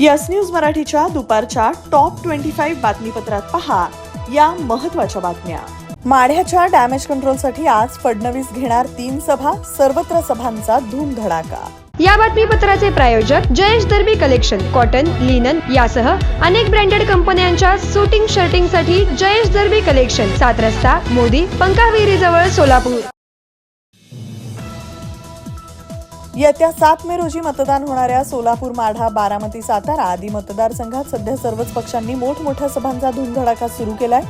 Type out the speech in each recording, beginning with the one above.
Yes news मराठीच्या दुपारच्या top twenty five बातमीपत्रात पहा या महत्त्वाच्या बातम्या. माढ्याच्या डॅमेज कंट्रोलसाठी आज फडणवीस घेणार तीन सभा सर्वत्र सभांचा धूमधडाका. या बातमीपत्राचे प्रायोजक Jayesh Darbi collection cotton linen यासह अनेक ब्रँडेड कंपन्यांच्या शूटिंग शर्टिंगसाठी जयेश दर्बी कलेक्शन सात रस्ता मोदी पंकाविहिरी जवळ सोलापूर. येत्या सात मे रोजी मतदान होणाऱ्या सोलापूर माढा बारामती सातारा आदी मतदारसंघात सध्या सर्वच पक्षांनी मोठमोठ्या सभांचा धुमधडाका सुरू केलाय.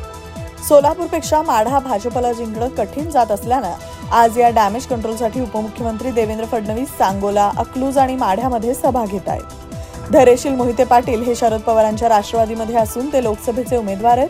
सोलापूरपेक्षा माढा भाजपला जिंकणं कठीण जात असल्यानं आज या डॅमेज कंट्रोलसाठी उपमुख्यमंत्री देवेंद्र फडणवीस सांगोला अकलूज आणि माढ्यामध्ये सभा घेत आहेत. धैर्यशील मोहिते पाटील हे शरद पवारांच्या राष्ट्रवादीमध्ये असून ते लोकसभेचे उमेदवार आहेत.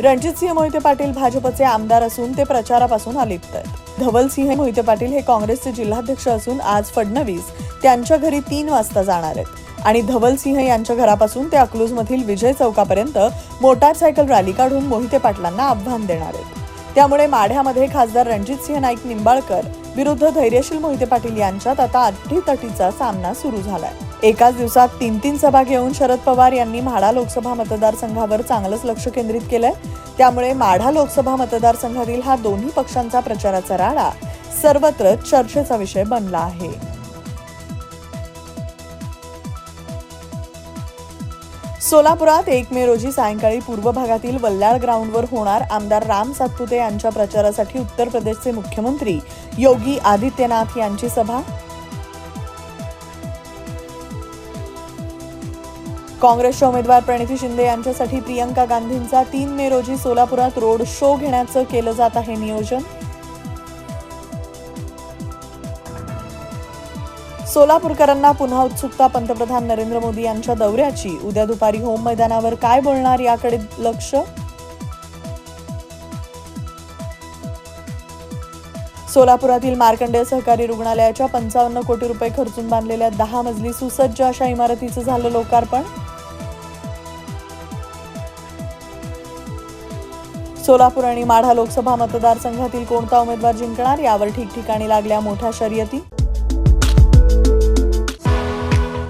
रणजितसिंह मोहिते पाटील भाजपचे आमदार असून ते प्रचारापासून अलिप्त आहेत. धवलसिंह मोहिते पाटील हे काँग्रेसचे जिल्हाध्यक्ष असून आज फडणवीस त्यांच्या घरी तीन वाजता जाणार आहेत. आणि धवलसिंह यांच्या घरापासून ते अकलूजमधील विजय चौकापर्यंत मोटारसायकल रॅली काढून मोहिते पाटलांना आव्हान देणार आहेत. त्यामुळे माढ्यामध्ये खासदार रणजितसिंह नाईक निंबाळकर विरुद्ध धैर्यशील मोहिते पाटील यांच्यात आता अटीतटीचा सामना सुरू झालाय. एकाच दिवसात तीन तीन सभा घेऊन शरद पवार यांनी म्हाडा लोकसभा मतदारसंघावर चांगलंच लक्ष केंद्रित केलंय. त्यामुळे माढा लोकसभा मतदारसंघातील हा दोन्ही पक्षांचा प्रचाराचा राडा सर्वत्र चर्चेचा विषय बनला आहे. सोलापुरात एक मे रोजी सायंकाळी पूर्व भागातील वल्ल्याळ ग्राउंडवर होणार आमदार राम सातपुते यांच्या प्रचारासाठी उत्तर प्रदेशचे मुख्यमंत्री योगी आदित्यनाथ यांची सभा. काँग्रेसच्या उमेदवार प्रणिती शिंदे यांच्यासाठी प्रियंका गांधींचा तीन मे रोजी सोलापुरात रोड शो घेण्याचं केलं जात आहे नियोजन. सोलापूरकरांना पुन्हा उत्सुकता पंतप्रधान नरेंद्र मोदी यांच्या दौऱ्याची. उद्या दुपारी होम मैदानावर काय बोलणार याकडे लक्ष? सोलापुरातील मार्कंडेय सहकारी रुग्णालयाच्या पंचावन्न कोटी रुपये खर्चून बांधलेल्या दहा मजली सुसज्ज अशा इमारतीचं झालं लोकार्पण. सोलापूर आणि माढा लोकसभा मतदारसंघातील कोणता उमेदवार जिंकणार यावर ठिकठिकाणी लागल्या मोठ्या शर्यती.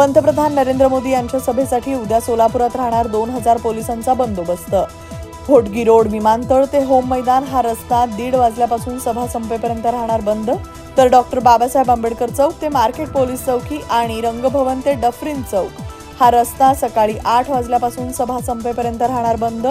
पंतप्रधान नरेंद्र मोदी यांच्या सभेसाठी उद्या सोलापुरात राहणार दोन हजार पोलिसांचा बंदोबस्त. होटगी रोड विमानतळ ते होम मैदान हा रस्ता दीड वाजल्यापासून सभा संपेपर्यंत राहणार बंद. तर डॉक्टर बाबासाहेब आंबेडकर चौक ते मार्केट पोलीस चौकी आणि रंगभवन ते डफरीन चौक. हा रस्ता सकाळी आठ वाजल्यापासून सभा संपेपर्यंत राहणार बंद.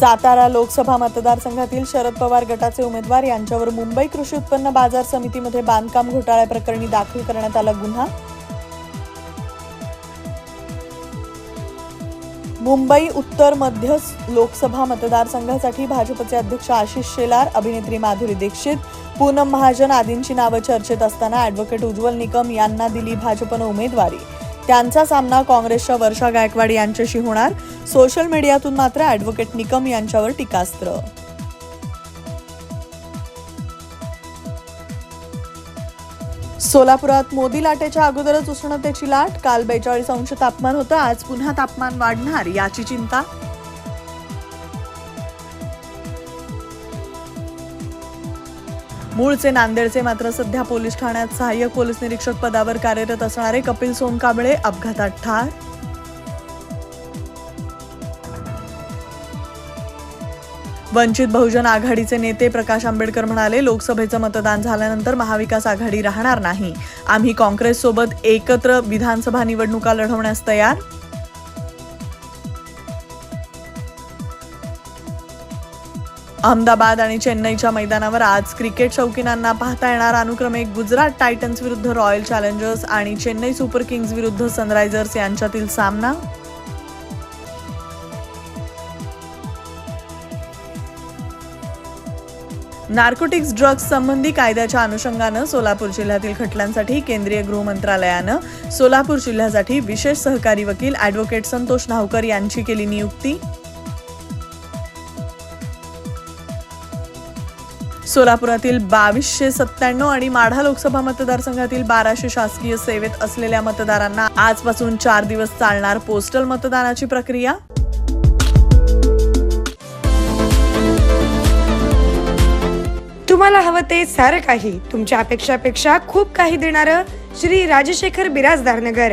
सातारा लोकसभा मतदारसंघातील शरद पवार गटाचे उमेदवार यांच्यावर मुंबई कृषी उत्पन्न बाजार समितीमध्ये बांधकाम घोटाळ्याप्रकरणी दाखल करण्यात आला गुन्हा. मुंबई उत्तर मध्य लोकसभा मतदारसंघासाठी भाजपचे अध्यक्ष आशिष शेलार अभिनेत्री माधुरी दीक्षित पूनम महाजन आदींची नावं चर्चेत असताना ॲडव्होकेट उज्ज्वल निकम यांना दिली भाजपनं उमेदवारी. त्यांचा सामना काँग्रेसच्या वर्षा गायकवाड यांच्याशी होणार. सोशल मीडियातून मात्र ॲडव्होकेट निकम यांच्यावर टीकास्त्र. सोलापुरात मोदी लाटेच्या अगोदरच उष्णतेची लाट काल बेचाळीस अंश तापमान होतं आज पुन्हा तापमान वाढणार याची चिंता. मूळचे नांदेडचे मात्र सध्या पोलीस ठाण्यात सहाय्यक पोलीस निरीक्षक पदावर कार्यरत असणारे कपिल सोनकांबळे अपघातात ठार. वंचित बहुजन आघाडीचे नेते प्रकाश आंबेडकर म्हणाले लोकसभेचं मतदान झाल्यानंतर महाविकास आघाडी राहणार नाही. आम्ही काँग्रेससोबत एकत्र विधानसभा निवडणुका लढवण्यास तयार अहमदाबाद आणि चेन्नईच्या मैदानावर आज क्रिकेट शौकीनांना पाहता येणार अनुक्रमे गुजरात टायटन्स विरुद्ध रॉयल चॅलेंजर्स आणि चेन्नई सुपर किंग्ज विरुद्ध सनरायझर्स यांच्यातील सामना. नार्कोटिक्स ड्रग्ज संबंधी कायद्याच्या अनुषंगानं सोलापूर जिल्ह्यातील खटल्यांसाठी केंद्रीय गृह मंत्रालयानं सोलापूर जिल्ह्यासाठी विशेष सहकारी वकील ॲडव्होकेट संतोष नावकर यांची केली नियुक्ती. सोलापुरातील बावीसशे सत्त्याण्णव आणि माढा लोकसभा मतदारसंघातील बाराशे शासकीय सेवेत असलेल्या मतदारांना आजपासून चार दिवस चालणार पोस्टल मतदानाची प्रक्रिया. तुम्हाला हवं ते सारं काही तुमच्या अपेक्षापेक्षा खूप काही देणारं श्री राजशेखर बिराजदार नगर.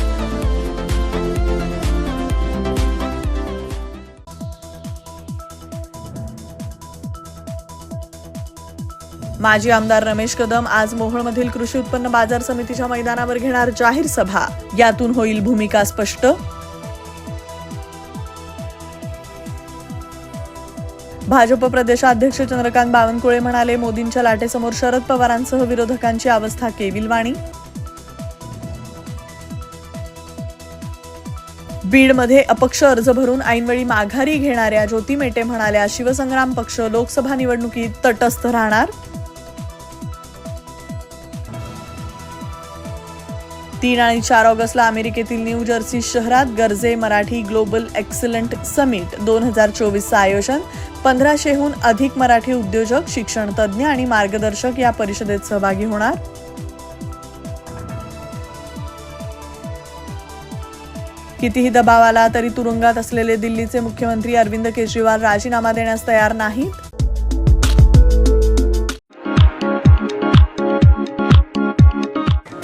माजी आमदार रमेश कदम आज मोहोळमधील कृषी उत्पन्न बाजार समितीच्या मैदानावर घेणार जाहीर सभा. यातून होईल भूमिका स्पष्ट. भाजप प्रदेशाध्यक्ष चंद्रकांत बावनकुळे म्हणाले मोदींच्या लाटेसमोर शरद पवारांसह विरोधकांची अवस्था केविलवाणी बीडमध्ये अपक्ष अर्ज भरून ऐनवेळी माघारी घेणाऱ्या ज्योती मेटे म्हणाल्या शिवसंग्राम पक्ष लोकसभा निवडणुकीत तटस्थ राहणार. तीन आणि चार ऑगस्टला अमेरिकेतील न्यू जर्सी शहरात Garje Marathi global excellent summit दोन हजार चोवीसचं आयोजन. पंधराशेहून अधिक मराठी उद्योजक शिक्षण तज्ज्ञ आणि मार्गदर्शक या परिषदेत सहभागी होणार. कितीही दबाव आला तरी तुरुंगात असलेले दिल्लीचे मुख्यमंत्री अरविंद केजरीवाल राजीनामा देण्यास तयार नाहीत.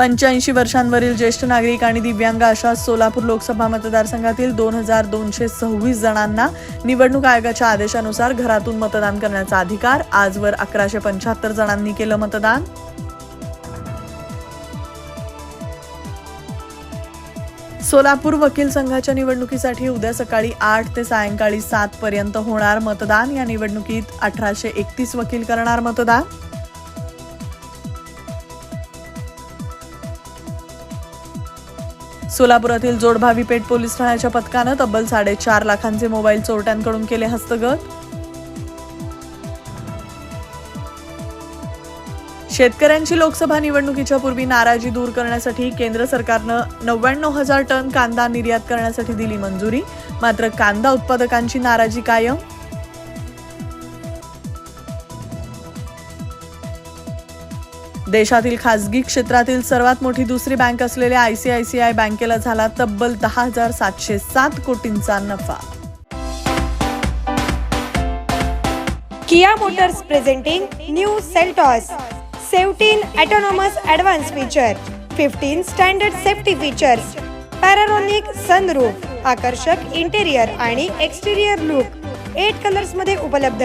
पंच्याऐंशी वर्षांवरील ज्येष्ठ नागरिक आणि दिव्यांग अशा सोलापूर लोकसभा मतदारसंघातील दोन हजार दोनशे सव्वीस जणांना निवडणूक आयोगाच्या आदेशानुसार घरातून मतदान करण्याचा अधिकार आजवर अकराशे पंच्याहत्तर जणांनी केलं मतदान. सोलापूर वकील संघाच्या निवडणुकीसाठी उद्या सकाळी आठ ते सायंकाळी सात पर्यंत होणार मतदान. या निवडणुकीत अठराशे एकतीस वकील करणार मतदान. सोलापुरातील जोडभावी पेठ पोलीस ठाण्याच्या पथकानं तब्बल साडेचार लाखांचे मोबाईल चोरट्यांकडून केले हस्तगत. शेतकऱ्यांची लोकसभा निवडणुकीच्या पूर्वी नाराजी दूर करण्यासाठी केंद्र सरकारनं नव्याण्णव हजार टन कांदा निर्यात करण्यासाठी दिली मंजुरी. मात्र कांदा उत्पादकांची नाराजी कायम. देशातील खासगी क्षेत्रातील सर्वात मोठी दुसरी बँक असलेल्या आयसीआयसीआय बँकेला झाला तब्बल दहा हजार सातशे सात कोटींचा नफा. Kia motors presenting new Seltos seventeen autonomous advance feature fifteen standard safety features panoramic sunroof आकर्षक इंटेरियर आणि एक्सटेरियर लुक एट कलर्समध्ये उपलब्ध.